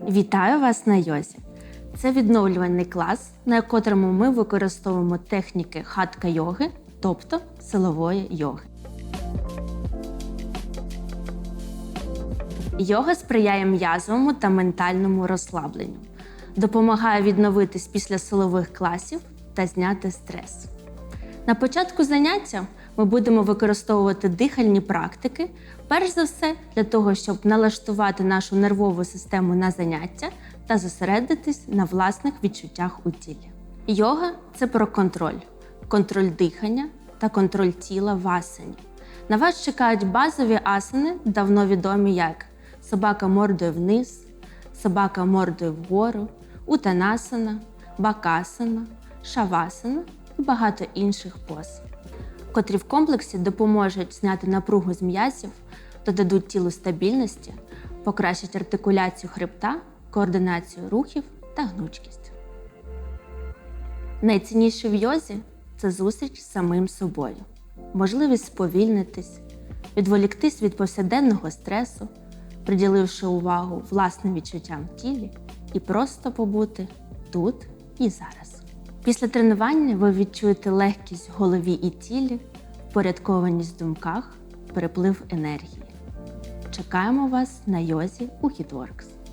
Вітаю вас на йозі. Це відновлювальний клас, на котрому ми використовуємо техніки хатка йоги, тобто силової йоги. Йога сприяє м'язовому та ментальному розслабленню, допомагає відновитись після силових класів та зняти стрес. На початку заняття ми будемо використовувати дихальні практики, перш за все для того, щоб налаштувати нашу нервову систему на заняття та зосередитись на власних відчуттях у тілі. Йога це про контроль, контроль дихання та контроль тіла в асані. На вас чекають базові асани, давно відомі як собака мордою вниз, собака мордою вгору, утанасана, бакасана, шавасана і багато інших поз, котрі в комплексі допоможуть зняти напругу з м'язів, додадуть тілу стабільності, покращать артикуляцію хребта, координацію рухів та гнучкість. Найцінніше в йозі це зустріч з самим собою, можливість сповільнитись, відволіктись від повсякденного стресу, приділивши увагу власним відчуттям в тілі і просто побути тут і зараз. Після тренування ви відчуєте легкість в голові і тілі, впорядкованість в думках, переплив енергії. Чекаємо вас на йозі у HitWorks.